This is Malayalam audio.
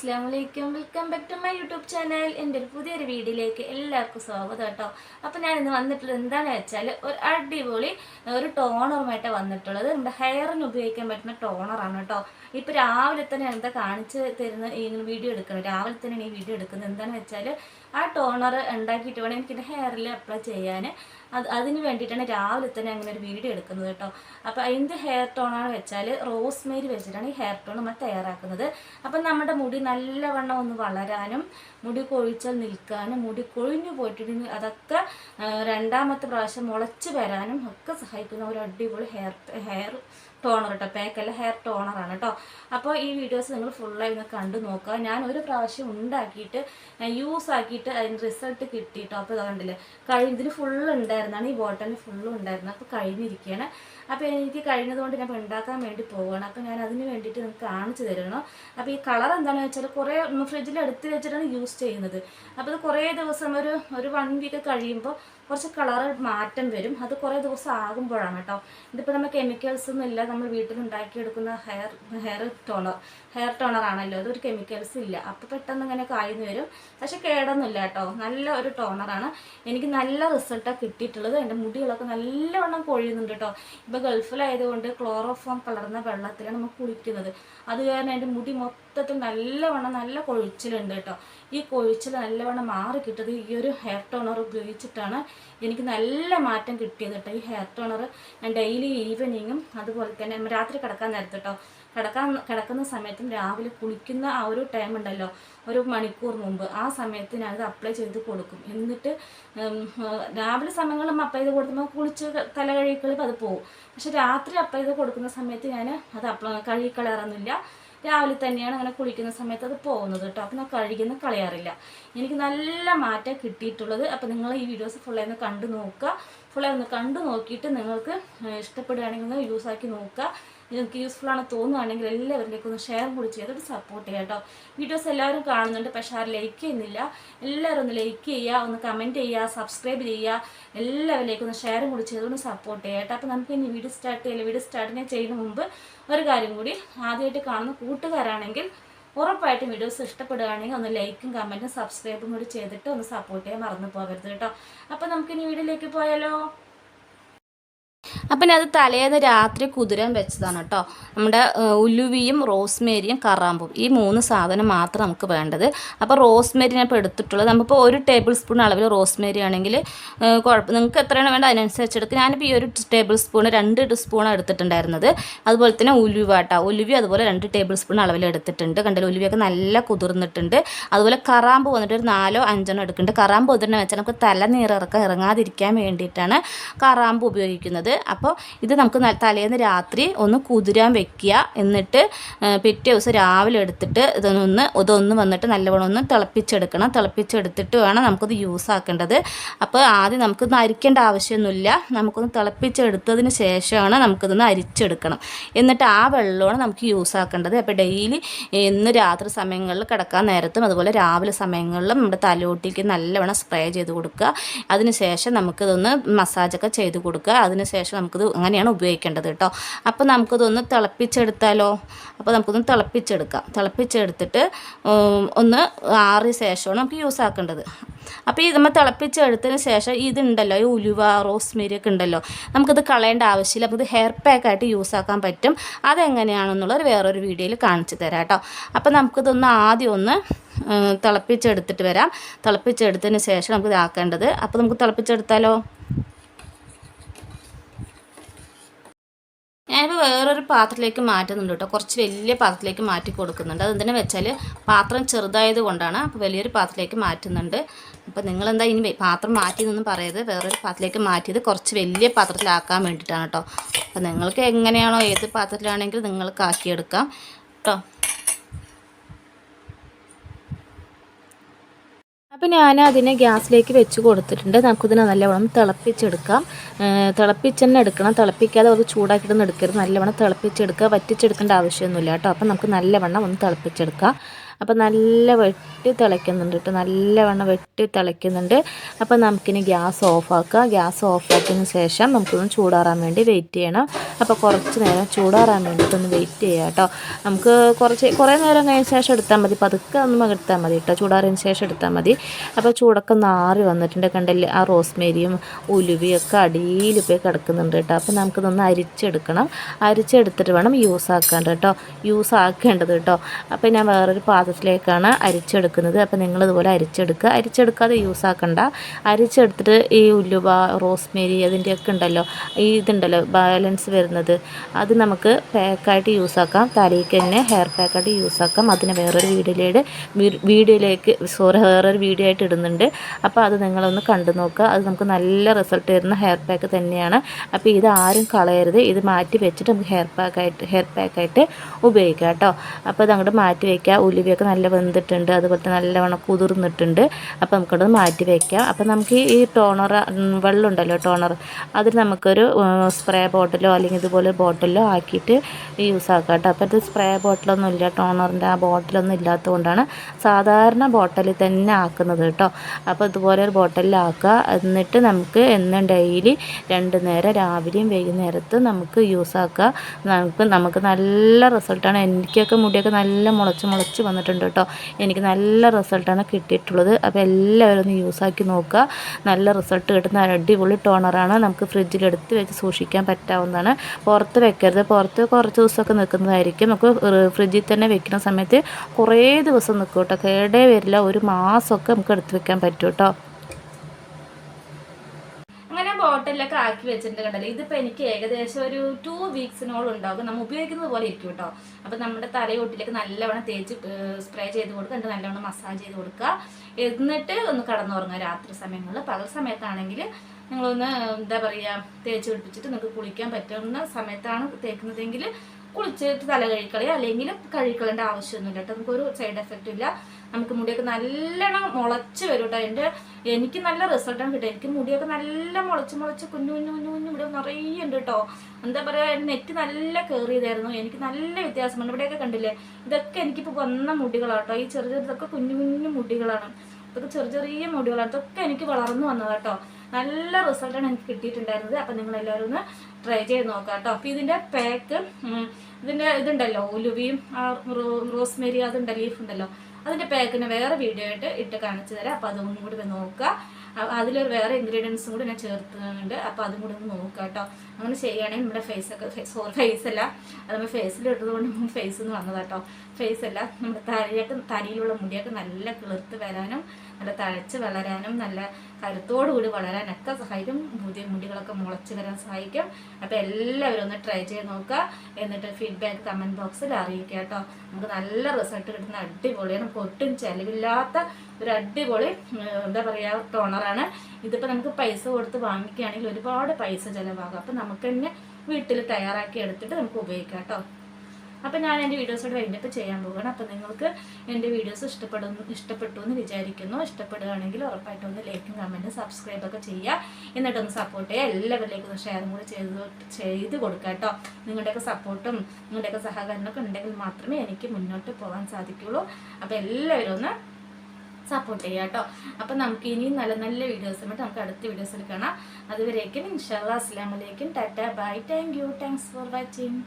അസ്സാം വലൈക്കും welcome back to my YouTube channel എന്റെ ഒരു പുതിയൊരു വീഡിയോയിലേക്ക് എല്ലാവർക്കും സ്വാഗതം കേട്ടോ. അപ്പോൾ ഇന്ന് വന്നിട്ടുള്ളത് എന്താണെന്ന് വെച്ചാൽ ഒരു അടിപൊളി ഒരു ടോണറുമായിട്ട് വന്നിട്ടുള്ളത്. നമ്മുടെ ഹെയറിന് ഉപയോഗിക്കാൻ പറ്റുന്ന ടോണറാണ് കേട്ടോ. ഇപ്പോൾ രാവിലെ തന്നെ എന്താ കാണിച്ച് തരുന്ന ഈ വീഡിയോ എടുക്കുന്നത് രാവിലെ തന്നെ ഈ വീഡിയോ എടുക്കുന്നത് എന്താണെന്ന് വെച്ചാൽ ആ ടോണർ ഉണ്ടാക്കിയിട്ട് വേണം എനിക്ക് എന്റെ ഹെയറിൽ അപ്ലൈ ചെയ്യാൻ. അത് അതിന് വേണ്ടിയിട്ടാണ് രാവിലെ തന്നെ അങ്ങനെ ഒരു വീഡിയോ എടുക്കുന്നത് കേട്ടോ. അപ്പോൾ അതിന്റെ ഹെയർ ടോണാണെന്ന് വെച്ചാൽ റോസ്മേരി വെച്ചിട്ടാണ് ഈ ഹെയർ ടോൺ നമ്മൾ തയ്യാറാക്കുന്നത്. അപ്പം നമ്മുടെ മുടി നല്ലവണ്ണം ഒന്ന് വളരാനും മുടി കൊഴിച്ചാൽ നിൽക്കാനും മുടി കൊഴിഞ്ഞു പോയിട്ടുണ്ടെങ്കിൽ അതൊക്കെ രണ്ടാമത്തെ പ്രാവശ്യം മുളച്ച് വരാനും ഒക്കെ സഹായിക്കുന്ന ഒരു അടിപൊളി ഹെയർ ഹെയർ ടോണർ കേട്ടോ പാക്കല്ല ഹെയർ ടോണറാണ് കേട്ടോ അപ്പോൾ ഈ വീഡിയോസ് നിങ്ങൾ ഫുള്ളായി ഒന്ന് കണ്ടു നോക്കുക. ഞാൻ ഒരു പ്രാവശ്യം ഉണ്ടാക്കിയിട്ട് യൂസ് ആക്കിയിട്ട് അതിന് റിസൾട്ട് കിട്ടിയിട്ടോ അപ്പോൾ ഇത് കണ്ടില്ലേ കഴിഞ്ഞ ഇതിന് ഫുള്ള് ഉണ്ടായിരുന്നാണ് ഈ ബോട്ടലിന് ഫുള്ളും ഉണ്ടായിരുന്നത്. അപ്പോൾ കഴിഞ്ഞിരിക്കുകയാണ് അപ്പോൾ എനിക്ക് കഴിഞ്ഞതുകൊണ്ട് ഞാൻ ഉണ്ടാക്കാൻ വേണ്ടി പോവുകയാണ് അപ്പോൾ ഞാൻ അതിന് വേണ്ടിയിട്ട് നിങ്ങൾക്ക് കാണിച്ചു തരണം അപ്പോൾ ഈ കളർ എന്താണെന്ന് വെച്ചാൽ കുറേ ഫ്രിഡ്ജിൽ എടുത്ത് വെച്ചിട്ടാണ് യൂസ് ചെയ്യുന്നത്. അപ്പോൾ ഇത് കുറേ ദിവസം ഒരു ഒരു വൺ വീക്ക് കഴിയുമ്പോൾ കുറച്ച് കളർ മാറ്റം വരും. അത് കുറേ ദിവസം ആകുമ്പോഴാണ് കേട്ടോ. ഇതിപ്പോൾ നമ്മൾ കെമിക്കൽസ് ഒന്നും ഇല്ല. നമ്മൾ വീട്ടിൽ ഉണ്ടാക്കിയെടുക്കുന്ന hair hair toner hair toner ആണല്ലോ. അതൊരു കെമിക്കൽസ് ഇല്ല. അപ്പോൾ പെട്ടെന്ന് ഇങ്ങനെ കായുന്നു വരും. പക്ഷെ കേടൊന്നുമില്ല കേട്ടോ. നല്ല ഒരു ടോണറാണ് എനിക്ക് നല്ല റിസൾട്ടാണ് കിട്ടിയിട്ടുള്ളത്. എന്റെ മുടികളൊക്കെ നല്ലവണ്ണം കൊഴിയുന്നുണ്ട് കേട്ടോ. ഇപ്പോൾ ഗൾഫിലായതുകൊണ്ട് ക്ലോറോഫോം കലർന്ന വെള്ളത്തിലാണ് നമ്മൾ കുളിക്കുന്നത്. അത് കാരണം എന്റെ മുടി മൊത്തത്തിൽ നല്ലവണ്ണം നല്ല കൊഴിച്ചിലുണ്ട് കേട്ടോ. ഈ കൊഴിച്ചിൽ നല്ലവണ്ണം മാറി കിട്ടിയത് ഈ ഒരു ഹെയർ ടോണർ ഉപയോഗിച്ചിട്ടാണ്. എനിക്ക് നല്ല മാറ്റം കിട്ടിയത് കേട്ടോ ഈ ഹെയർ ടോണർ ഞാൻ ഡെയിലി ഈവനിങ്ങും അതുപോലെ തന്നെ രാത്രി കിടക്കാൻ നേരത്ത് കേട്ടോ കിടക്കാൻ കിടക്കുന്ന സമയത്തും രാവിലെ കുളിക്കുന്ന ആ ഒരു ടൈം ഉണ്ടല്ലോ. ഒരു മണിക്കൂർ മുമ്പ് ആ സമയത്ത് ഞാനത് അപ്ലൈ ചെയ്ത് കൊടുക്കും. എന്നിട്ട് രാവിലെ സമയങ്ങളിൽ അപ്ലൈ ചെയ്ത് കൊടുക്കുമ്പോൾ കുളിച്ച് തല കഴുകിക്കളിപ്പോൾ അത് പോകും പക്ഷെ രാത്രി അപ്ലൈ ചെയ്ത് കൊടുക്കുന്ന സമയത്ത് ഞാൻ അത് അപ്ലൈ കഴുകിക്കളയാറൊന്നുമില്ല രാവിലെ തന്നെയാണ് അങ്ങനെ കുളിക്കുന്ന സമയത്ത് അത് പോകുന്നത് കേട്ടോ. അപ്പം ഞാൻ കഴുകുന്ന കളയാറില്ല. എനിക്ക് നല്ല മാറ്റം കിട്ടിയിട്ടുള്ളത്. അപ്പം നിങ്ങൾ ഈ വീഡിയോസ് ഫുള്ളായി ഒന്ന് കണ്ടു നോക്കുക. ഫുള്ളായി ഒന്ന് കണ്ടു നോക്കിയിട്ട് നിങ്ങൾക്ക് ഇഷ്ടപ്പെടുകയാണെങ്കിൽ ഒന്ന് യൂസ് ആക്കി നോക്കുക. നിങ്ങൾക്ക് യൂസ്ഫുൾ ആണ് തോന്നുകയാണെങ്കിൽ എല്ലാവരിലേക്കും ഒന്ന് ഷെയർ കൂടി ചെയ്തിട്ട് സപ്പോർട്ട് ചെയ്യാം കേട്ടോ വീഡിയോസ് എല്ലാവരും കാണുന്നുണ്ട് പക്ഷെ ആരും ലൈക്ക് ചെയ്യുന്നില്ല. എല്ലാവരും ഒന്ന് ലൈക്ക് ചെയ്യുക ഒന്ന് കമന്റ് ചെയ്യുക സബ്സ്ക്രൈബ് ചെയ്യുക. എല്ലാവരിലേക്കും ഒന്ന് ഷെയർ കൂടി ചെയ്തുകൊണ്ട് സപ്പോർട്ട് ചെയ്യാം കേട്ടോ അപ്പോൾ നമുക്ക് ഇനി വീഡിയോ സ്റ്റാർട്ട് ചെയ്യില്ല? വീഡിയോ സ്റ്റാർട്ടിനെ ചെയ്യുന്ന മുമ്പ് ഒരു കാര്യം കൂടി ആദ്യമായിട്ട് കാണുന്ന കൂട്ടുകാരാണെങ്കിൽ ഉറപ്പായിട്ടും വീഡിയോസ് ഇഷ്ടപ്പെടുകയാണെങ്കിൽ ഒന്ന് ലൈക്കും കമന്റും സബ്സ്ക്രൈബും കൂടി ചെയ്തിട്ട് ഒന്ന് സപ്പോർട്ട് ചെയ്യാൻ മറന്നു പോകരുത് കേട്ടോ അപ്പോൾ നമുക്ക് ഇനി വീഡിയോയിലേക്ക് പോയാലോ? അപ്പം അത് തലേന്ന് രാത്രി കുതിരാൻ വെച്ചതാണ് കേട്ടോ. നമ്മുടെ ഉലുവിയും റോസ്മേരിയും കറാമ്പും. ഈ മൂന്ന് സാധനം മാത്രം നമുക്ക് വേണ്ടത്. അപ്പോൾ റോസ്മേരി ഞാൻ ഇപ്പോൾ എടുത്തിട്ടുള്ളത്. നമുക്കിപ്പോൾ ഒരു ടേബിൾ സ്പൂൺ അളവിൽ റോസ്മേരി ആണെങ്കിൽ കുഴപ്പം നിങ്ങൾക്ക് എത്രയാണ് വേണ്ടത് അതിനനുസരിച്ച് എടുക്കുക ഞാനിപ്പോൾ ഈ ഒരു ടേബിൾ സ്പൂൺ രണ്ട് സ്പൂണാണ് എടുത്തിട്ടുണ്ടായിരുന്നത്. അതുപോലെ തന്നെ ഉലുവ കേട്ടോ ഉലുവി അതുപോലെ രണ്ട് ടേബിൾ സ്പൂൺ അളവിൽ എടുത്തിട്ടുണ്ട്. കണ്ടത് ഉലുവിയൊക്കെ നല്ല കുതിർന്നിട്ടുണ്ട്. അതുപോലെ കറാമ്പ് വന്നിട്ട് ഒരു നാലോ അഞ്ചെണ്ണം എടുക്കുന്നുണ്ട്. കറാമ്പ് വന്നിട്ടുണ്ടെന്ന് വെച്ചാൽ നമുക്ക് തലനീറിറക്കം ഇറങ്ങാതിരിക്കാൻ വേണ്ടിയിട്ടാണ് കറാമ്പ് ഉപയോഗിക്കുന്നത്. അപ്പോൾ ഇത് നമുക്ക് തലേന്ന് രാത്രി ഒന്ന് കുതിരാൻ വെക്കുക. എന്നിട്ട് പിറ്റേ ദിവസം രാവിലെ എടുത്തിട്ട് ഇതൊന്ന് ഇതൊന്ന് വന്നിട്ട് നല്ലവണ്ണം ഒന്ന് തിളപ്പിച്ചെടുക്കണം. തിളപ്പിച്ചെടുത്തിട്ട് വേണം നമുക്കത് യൂസ് ആക്കേണ്ടത്. അപ്പോൾ ആദ്യം നമുക്കിത് അരിക്കേണ്ട ആവശ്യമൊന്നുമില്ല. നമുക്കൊന്ന് തിളപ്പിച്ചെടുത്തതിന് ശേഷമാണ് നമുക്കിതൊന്ന് അരിച്ചെടുക്കണം. എന്നിട്ട് ആ വെള്ളമാണ് നമുക്ക് യൂസ് ആക്കേണ്ടത്. അപ്പോൾ ഡെയിലി ഇന്ന് രാത്രി സമയങ്ങളിൽ കിടക്കാൻ നേരത്തും അതുപോലെ രാവിലെ സമയങ്ങളിലും നമ്മുടെ തലോട്ടിക്ക് നല്ലവണ്ണം സ്പ്രേ ചെയ്ത് കൊടുക്കുക. അതിനുശേഷം നമുക്കിതൊന്ന് മസാജൊക്കെ ചെയ്ത് കൊടുക്കുക. അതിനുശേഷം നമുക്കിത് അങ്ങനെയാണ് ഉപയോഗിക്കേണ്ടത് കേട്ടോ. അപ്പോൾ നമുക്കിതൊന്ന് തിളപ്പിച്ചെടുത്താലോ? അപ്പോൾ നമുക്കൊന്ന് തിളപ്പിച്ചെടുക്കാം. തിളപ്പിച്ചെടുത്തിട്ട് ഒന്ന് ആറിയ ശേഷമാണ് നമുക്ക് യൂസ് ആക്കേണ്ടത്. അപ്പോൾ ഈ നമ്മൾ തിളപ്പിച്ചെടുത്തതിന് ശേഷം ഇതുണ്ടല്ലോ ഈ ഉലുവ റോസ്മേരി ഒക്കെ ഉണ്ടല്ലോ. നമുക്കിത് കളയേണ്ട ആവശ്യമില്ല. ഇത് ഹെയർ പാക്കായിട്ട് യൂസ് ആക്കാൻ പറ്റും. അതെങ്ങനെയാണെന്നുള്ളത് വേറൊരു വീഡിയോയിൽ കാണിച്ചു തരാം കേട്ടോ. അപ്പോൾ നമുക്കിതൊന്ന് ആദ്യം ഒന്ന് തിളപ്പിച്ചെടുത്തിട്ട് വരാം. തിളപ്പിച്ചെടുത്തതിന് ശേഷം നമുക്ക് ഇതാക്കേണ്ടത് അപ്പോൾ നമുക്ക് തിളപ്പിച്ചെടുത്താലോ? ഞാനിപ്പോൾ വേറൊരു പാത്രത്തിലേക്ക് മാറ്റുന്നുണ്ട് കേട്ടോ. കുറച്ച് വലിയ പാത്രത്തിലേക്ക് മാറ്റി കൊടുക്കുന്നുണ്ട്. അതെന്തിനാ വെച്ചാൽ പാത്രം ചെറുതായത് കൊണ്ടാണ് അപ്പോൾ വലിയൊരു പാത്രത്തിലേക്ക് മാറ്റുന്നുണ്ട്. അപ്പോൾ നിങ്ങളെന്താ ഇനി പാത്രം മാറ്റിയെന്നൊന്നും പറയരുത്. വേറൊരു പാത്രത്തിലേക്ക് മാറ്റിയത് കുറച്ച് വലിയ പാത്രത്തിലാക്കാൻ വേണ്ടിയിട്ടാണ് കേട്ടോ. അപ്പോൾ നിങ്ങൾക്ക് എങ്ങനെയാണോ ഏത് പാത്രത്തിലാണെങ്കിലും നിങ്ങൾക്ക് ആക്കിയെടുക്കാം കേട്ടോ. അപ്പോൾ ഞാൻ അതിനെ ഗ്യാസിലേക്ക് വെച്ച് കൊടുത്തിട്ടുണ്ട്. നമുക്കിതിനെ നല്ലവണ്ണം തിളപ്പിച്ചെടുക്കാം. തിളപ്പിച്ച് തന്നെ എടുക്കണം. തിളപ്പിക്കാതെ അത് ചൂടാക്കിയിട്ടൊന്നും എടുക്കരുത്. നല്ലവണ്ണം തിളപ്പിച്ചെടുക്കുക. വറ്റിച്ചെടുക്കേണ്ട ആവശ്യമൊന്നുമില്ല കേട്ടോ. അപ്പോൾ നമുക്ക് നല്ലവണ്ണം ഒന്ന് തിളപ്പിച്ചെടുക്കാം. അപ്പോൾ നല്ല വെട്ടി തിളയ്ക്കുന്നുണ്ട് കേട്ടോ നല്ലവണ്ണം വെട്ടി തിളയ്ക്കുന്നുണ്ട്. അപ്പോൾ നമുക്കിനി ഗ്യാസ് ഓഫാക്കുക ഗ്യാസ് ഓഫാക്കിയതിന് ശേഷം നമുക്കൊന്ന് ചൂടാറാൻ വേണ്ടി വെയിറ്റ് ചെയ്യണം. അപ്പോൾ കുറച്ച് നേരം ചൂടാറാൻ വേണ്ടിയിട്ടൊന്ന് വെയിറ്റ് ചെയ്യുക കേട്ടോ നമുക്ക് കുറച്ച് കുറേ നേരം കഴിഞ്ഞ ശേഷം എടുത്താൽ മതി. പതുക്കെ ഒന്ന് എടുത്താൽ മതി കേട്ടോ ചൂടാറിയതിന് ശേഷം എടുത്താൽ മതി. അപ്പോൾ ചൂടൊക്കെ നാറി വന്നിട്ടുണ്ട് കണ്ടല്ലേ? ആ റോസ്മേരിയും ഉലുവിയൊക്കെ അടിയിൽ പോയി കിടക്കുന്നുണ്ട് കേട്ടോ അപ്പോൾ നമുക്കിതൊന്ന് അരിച്ചെടുക്കണം. അരിച്ചെടുത്തിട്ട് വേണം യൂസ് ആക്കേണ്ടത് കേട്ടോ യൂസ് ആക്കേണ്ടത് കേട്ടോ അപ്പോൾ ഞാൻ വേറൊരു പാത്രത്തിലേക്കാണ് അരിച്ചെടുക്കുന്നത്. അപ്പോൾ നിങ്ങളിതുപോലെ അരിച്ചെടുക്കുക. അരിച്ചെടുക്കാതെ യൂസ് ആക്കണ്ട. അരിച്ചെടുത്തിട്ട് ഈ ഉലുവ റോസ്മേരി അതിന്റെയൊക്കെ ഉണ്ടല്ലോ ഈ ഇതുണ്ടല്ലോ ബാലൻസ് വരുന്നത്. അത് നമുക്ക് പാക്കായിട്ട് യൂസ് ആക്കാം. തലയ്ക്ക് തന്നെ ഹെയർ പാക്കായിട്ട് യൂസ് ആക്കാം. അതിന് വേറൊരു വീഡിയോയിലേക്ക് വീഡിയോയിലേക്ക് സോറി വേറൊരു വീഡിയോ ആയിട്ട് ഇടുന്നുണ്ട്. അപ്പോൾ അത് നിങ്ങളൊന്ന് കണ്ടു നോക്കുക. അത് നമുക്ക് നല്ല റിസൾട്ട് തരുന്ന ഹെയർ പാക്ക് തന്നെയാണ്. അപ്പോൾ ഇത് ആരും കളയരുത്. ഇത് മാറ്റി വെച്ചിട്ട് നമുക്ക് ഹെയർ പാക്കായിട്ട് ഹെയർ പാക്കായിട്ട് ഉപയോഗിക്കാം കേട്ടോ. അപ്പോൾ ഇത് അങ്ങോട്ട് മാറ്റി വയ്ക്കുക ഉലുവയൊക്കെ നല്ല വെന്തിട്ടുണ്ട് അതുപോലെ തന്നെ നല്ലവണ്ണം കുതിർന്നിട്ടുണ്ട്. അപ്പോൾ നമുക്കത് മാറ്റി വയ്ക്കാം അപ്പോൾ നമുക്ക് ഈ ടോണർ വെള്ളം ഉണ്ടല്ലോ ടോണർ അതിൽ നമുക്കൊരു സ്പ്രേ ബോട്ടിലോ അല്ലെങ്കിൽ ഇതുപോലെ ബോട്ടിലോ ആക്കിയിട്ട് യൂസ് ആക്കാം കേട്ടോ. അപ്പോൾ ഇത് സ്പ്രേ ബോട്ടിലൊന്നും ഇല്ല ടോണറിന്റെ ആ ബോട്ടിലൊന്നും ഇല്ലാത്തതുകൊണ്ടാണ് സാധാരണ ബോട്ടിലിൽ തന്നെ ആക്കുന്നത് കേട്ടോ. അപ്പോൾ ഇതുപോലെ ഒരു ബോട്ടിലാക്കുക. എന്നിട്ട് നമുക്ക് എന്നും ഡെയിലി രണ്ട് നേരം രാവിലെയും വൈകുന്നേരത്ത് നമുക്ക് യൂസ് ആക്കുക നമുക്ക് നമുക്ക് നല്ല റിസൾട്ടാണ്. എനിക്കൊക്കെ മുടിയൊക്കെ നല്ല മുളച്ച് മുളച്ച് വന്നിട്ടുണ്ട്. കേട്ടോ. എനിക്ക് നല്ല റിസൾട്ടാണ് കിട്ടിയിട്ടുള്ളത്. അപ്പോൾ എല്ലാവരും ഒന്ന് യൂസാക്കി നോക്കുക. നല്ല റിസൾട്ട് കിട്ടുന്ന അടിപൊളി ടോണറാണ് നമുക്ക് ഫ്രിഡ്ജിലെടുത്ത് വെച്ച് സൂക്ഷിക്കാൻ പറ്റാവുന്നതാണ്. പുറത്ത് വെക്കരുത്. പുറത്ത് കുറച്ച് ദിവസമൊക്കെ നിൽക്കുന്നതായിരിക്കും. നമുക്ക് ഫ്രിഡ്ജിൽ തന്നെ വെക്കുന്ന സമയത്ത് കുറേ ദിവസം നിൽക്കും കേട്ടോ. കേടേ വരില്ല. ഒരു മാസമൊക്കെ നമുക്ക് എടുത്ത് വെക്കാൻ പറ്റും കേട്ടോ. ബോട്ടിലൊക്കെ ആക്കി വെച്ചിട്ടുണ്ട് കണ്ടല്ലോ? ഇതിപ്പോ എനിക്ക് ഏകദേശം ഒരു ടു വീക്സിനോളം ഉണ്ടാകും നമ്മൾ ഉപയോഗിക്കുന്നത് പോലെ ഇരിക്കും കേട്ടോ. അപ്പോൾ നമ്മുടെ തലയൊട്ടിലേക്ക് നല്ലവണ്ണം തേച്ച് സ്പ്രേ ചെയ്ത് കൊടുക്കുക. എന്നിട്ട് നല്ലവണ്ണം മസാജ് ചെയ്ത് കൊടുക്കുക. എന്നിട്ട് ഒന്ന് കടന്നുറങ്ങുക രാത്രി സമയങ്ങളിൽ. പകൽ സമയത്താണെങ്കിൽ നിങ്ങളൊന്ന് എന്താ പറയുക തേച്ച് പിടിപ്പിച്ചിട്ട് നിങ്ങൾക്ക് കുളിക്കാൻ പറ്റുന്ന സമയത്താണ് തേക്കുന്നതെങ്കിൽ കുളിച്ചിട്ട് തല കഴിക്കളയോ അല്ലെങ്കിൽ കഴിക്കളേണ്ട ആവശ്യമൊന്നുമില്ല കേട്ടോ. നമുക്കൊരു സൈഡ് എഫക്റ്റ് ഇല്ല. നമുക്ക് മുടിയൊക്കെ നല്ലോണം മുളച്ച് വരും കേട്ടോ എന്റെ എനിക്ക് നല്ല റിസൾട്ടാണ് കിട്ടുക. എനിക്ക് മുടിയൊക്കെ നല്ല മുളച്ച് മുളച്ച് കുഞ്ഞു കുഞ്ഞു കുഞ്ഞു കുഞ്ഞു ഇവിടെ നിറയെ ഉണ്ട് കേട്ടോ എന്താ പറയുക നെറ്റ് നല്ല കയറിയതായിരുന്നു എനിക്ക് നല്ല വ്യത്യാസമുണ്ട്. ഇവിടെയൊക്കെ കണ്ടില്ലേ? ഇതൊക്കെ എനിക്കിപ്പോൾ വന്ന മുടികളാണ് കേട്ടോ ഈ ചെറിയ ചെറുതൊക്കെ കുഞ്ഞു കുഞ്ഞു മുടികളാണ്. ഇതൊക്കെ ചെറിയ ചെറിയ മുടികളാണ്. ഇതൊക്കെ എനിക്ക് വളർന്നു വന്നതാട്ടോ നല്ല റിസൾട്ടാണ് എനിക്ക് കിട്ടിയിട്ടുണ്ടായിരുന്നത്. അപ്പം നിങ്ങൾ എല്ലാവരും ഒന്ന് ട്രൈ ചെയ്ത് നോക്കാം കേട്ടോ. അപ്പോൾ ഇതിന്റെ പാക്ക് ഇതിന്റെ ഇതുണ്ടല്ലോ ഉലുവിയും റോസ്മേരി അതുണ്ട് ലീഫ് ഉണ്ടല്ലോ. അതിന്റെ പാക്കിന് വേറെ വീഡിയോ ആയിട്ട് ഇട്ട് കാണിച്ചു തരാം. അപ്പോൾ അതും കൂടി നോക്കുക. അതിലൊരു വേറെ ഇൻഗ്രീഡിയൻസും കൂടി ഞാൻ ചേർത്തുന്നുണ്ട് അപ്പോൾ അതും കൂടി ഒന്ന് നോക്കുക കേട്ടോ. അങ്ങനെ ചെയ്യുകയാണെങ്കിൽ നമ്മുടെ ഫേസൊക്കെ സോറി ഫേസ് അല്ല. അത് നമ്മൾ ഫേസിൽ ഇട്ടതുകൊണ്ട് ഫേസ് എന്ന് വന്നതാട്ടോ ഫേസ് അല്ല നമ്മുടെ തലയൊക്കെ തലയിലുള്ള മുടിയൊക്കെ നല്ല കിളിർത്ത് വരാനും നല്ല തഴച്ച് വളരാനും നല്ല കരുത്തോടുകൂടി വളരാനൊക്കെ സഹായിക്കും. പുതിയ മുടികളൊക്കെ മുളച്ചു വരാൻ സഹായിക്കും. അപ്പോൾ എല്ലാവരും ഒന്ന് ട്രൈ ചെയ്ത് നോക്കുക. എന്നിട്ട് ഫീഡ്ബാക്ക് കമന്റ് ബോക്സിൽ അറിയിക്കുക കേട്ടോ. നമുക്ക് നല്ല റിസൾട്ട് കിട്ടുന്ന അടിപൊളിയാണ്. നമുക്ക് ഒട്ടും ചിലവില്ലാത്ത ഒരു അടിപൊളി എന്താ പറയുക ടോണറാണ് ഇതിപ്പോൾ നമുക്ക് പൈസ കൊടുത്ത് വാങ്ങിക്കുകയാണെങ്കിൽ ഒരുപാട് പൈസ ചിലവാകും. അപ്പോൾ നമുക്ക് തന്നെ വീട്ടിൽ തയ്യാറാക്കി എടുത്തിട്ട് നമുക്ക് ഉപയോഗിക്കാം കേട്ടോ. അപ്പം ഞാൻ എന്റെ വീഡിയോസോട് വൈൻഡപ്പ് ചെയ്യാൻ പോവുകയാണ്. അപ്പം നിങ്ങൾക്ക് എന്റെ വീഡിയോസ് ഇഷ്ടപ്പെടുന്നു ഇഷ്ടപ്പെട്ടു എന്ന് വിചാരിക്കുന്നു. ഇഷ്ടപ്പെടുകയാണെങ്കിൽ ഉറപ്പായിട്ടും ഒന്ന് ലൈക്കും കമന്റും സബ്സ്ക്രൈബൊക്കെ ചെയ്യുക. എന്നിട്ടൊന്ന് സപ്പോർട്ട് ചെയ്യുക. എല്ലാവരിലേക്കും ഷെയറും കൂടി ചെയ്ത് ചെയ്ത് കൊടുക്കുക കേട്ടോ. നിങ്ങളുടെയൊക്കെ സപ്പോർട്ടും നിങ്ങളുടെയൊക്കെ സഹകരണമൊക്കെ ഉണ്ടെങ്കിൽ മാത്രമേ എനിക്ക് മുന്നോട്ട് പോകാൻ സാധിക്കുള്ളൂ. അപ്പോൾ എല്ലാവരും ഒന്ന് സപ്പോർട്ട് ചെയ്യുക കേട്ടോ. അപ്പം നമുക്ക് ഇനിയും നല്ല നല്ല വീഡിയോസ് നമുക്ക് അടുത്ത വീഡിയോസിൽ കാണാം. അതുവരേക്കും ഇൻഷാല്ലാ അസ്ലാമലേക്കും tata. Bye. Thank you thanks for watching